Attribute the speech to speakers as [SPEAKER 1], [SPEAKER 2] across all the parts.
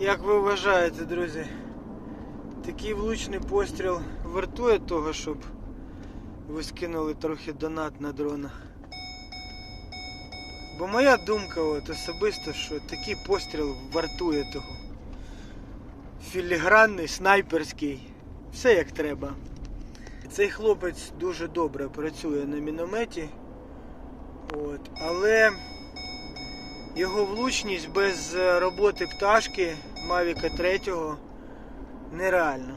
[SPEAKER 1] Як ви вважаєте, друзі, такий влучний постріл вартує того, щоб ви скинули трохи донат на дрона? Бо моя думка от, особисто, що такий постріл вартує того. Філігранний, снайперський, все як треба. Цей хлопець дуже добре працює на мінометі. От, але його влучність без е, роботи пташки Мавіка 3 нереальна.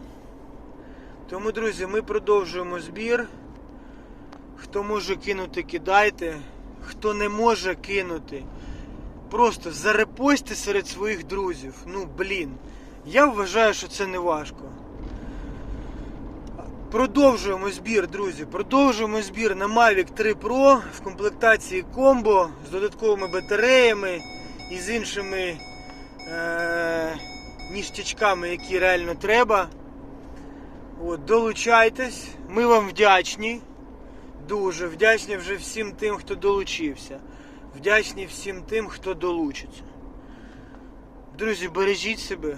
[SPEAKER 1] Тому, друзі, ми продовжуємо збір. Хто може кинути, кидайте. Хто не може кинути, просто зарепостьте серед своїх друзів. Ну, блін. Я вважаю, що це не важко. Продовжуємо збір, друзі. Продовжуємо збір на Mavic 3 Pro в комплектації комбо з додатковими батареями і з іншими е- які реально треба. От, долучайтесь, ми вам вдячні. Дуже вдячні вже всім тим, хто долучився. Вдячні всім тим, хто долучиться. Друзі, бережіть себе.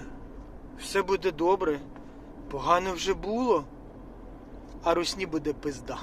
[SPEAKER 1] Все буде добре. Погано вже було, а русні буде пизда.